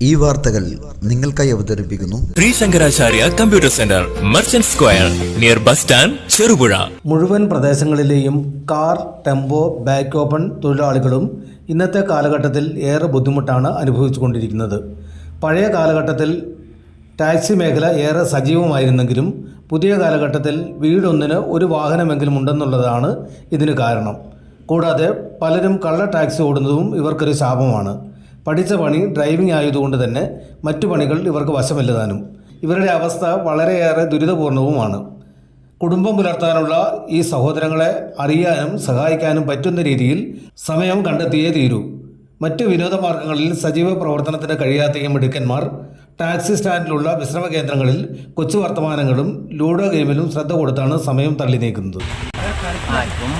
ഈ വാർത്തകൾ നിങ്ങൾക്കായി അവതരിപ്പിക്കുന്നു. Sri Shankaracharya computer centre merchant square near bus stand Cherupuzha. മുഴുവൻ പ്രദേശങ്ങളിലെയും കാർ ടെമ്പോ ബാക്ക് ഓപ്പൺ തൊഴിലാളികളും ഇന്നത്തെ കാലഘട്ടത്തിൽ ഏറെ ബുദ്ധിമുട്ടാണ് അനുഭവിച്ചുകൊണ്ടിരിക്കുന്നത്. പഴയ കാലഘട്ടത്തിൽ ടാക്സി മേഖല ഏറെ സജീവമായിരുന്നെങ്കിലും പുതിയ കാലഘട്ടത്തിൽ വീടൊന്നിന് ഒരു വാഹനമെങ്കിലും ഉണ്ടെന്നുള്ളതാണ് ഇതിന് കാരണം. കൂടാതെ പലരും കള്ള ടാക്സി ഓടുന്നതും ഇവർക്കൊരു ശാപമാണ്. പഠിച്ച പണി ഡ്രൈവിംഗ് ആയതുകൊണ്ട് തന്നെ മറ്റു പണികൾ ഇവർക്ക് വശമില്ലതാനും. ഇവരുടെ അവസ്ഥ വളരെയേറെ ദുരിതപൂർണവുമാണ്. കുടുംബം പുലർത്താനുള്ള ഈ സഹോദരങ്ങളെ അറിയാനും സഹായിക്കാനും പറ്റുന്ന രീതിയിൽ സമയം കണ്ടെത്തിയേ തീരൂ. മറ്റു വിനോദമാർഗങ്ങളിൽ സജീവ പ്രവർത്തനത്തിന് കഴിയാത്ത മിടുക്കന്മാർ ടാക്സി സ്റ്റാൻഡിലുള്ള വിശ്രമ കേന്ദ്രങ്ങളിൽ കൊച്ചു വർത്തമാനങ്ങളും ലൂഡോ ഗെയിമിലും ശ്രദ്ധ കൊടുത്താണ് സമയം തള്ളി നീക്കുന്നത്.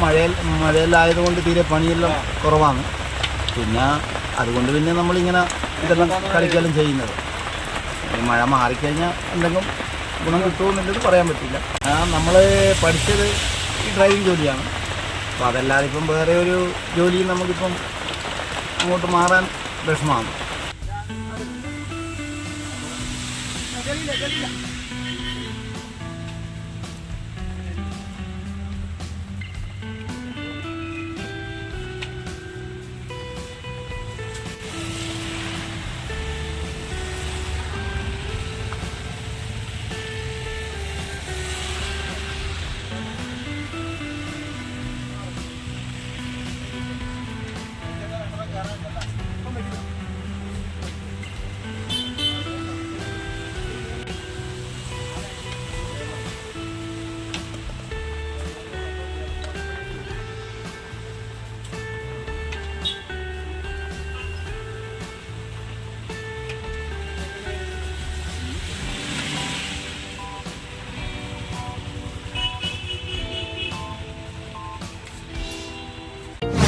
മഴയിൽ മഴയിലായതുകൊണ്ട് തീരെ പണിയെല്ലാം കുറവാണ്. പിന്നെ അതുകൊണ്ട് പിന്നെ നമ്മളിങ്ങനെ ഇതെല്ലാം കളിക്കലും ചെയ്യുന്നത് മഴ മാറിക്കഴിഞ്ഞാൽ എന്തെങ്കിലും ഗുണം കിട്ടുമെന്നുള്ളത് പറയാൻ പറ്റില്ല നമ്മൾ പഠിച്ചത് ഈ ഡ്രൈവിംഗ് ജോലിയാണ് അപ്പോൾ അതല്ലാതെ ഇപ്പം വേറെ ഒരു ജോലിയും നമുക്കിപ്പം അങ്ങോട്ട് മാറാൻ വിഷമമാണ്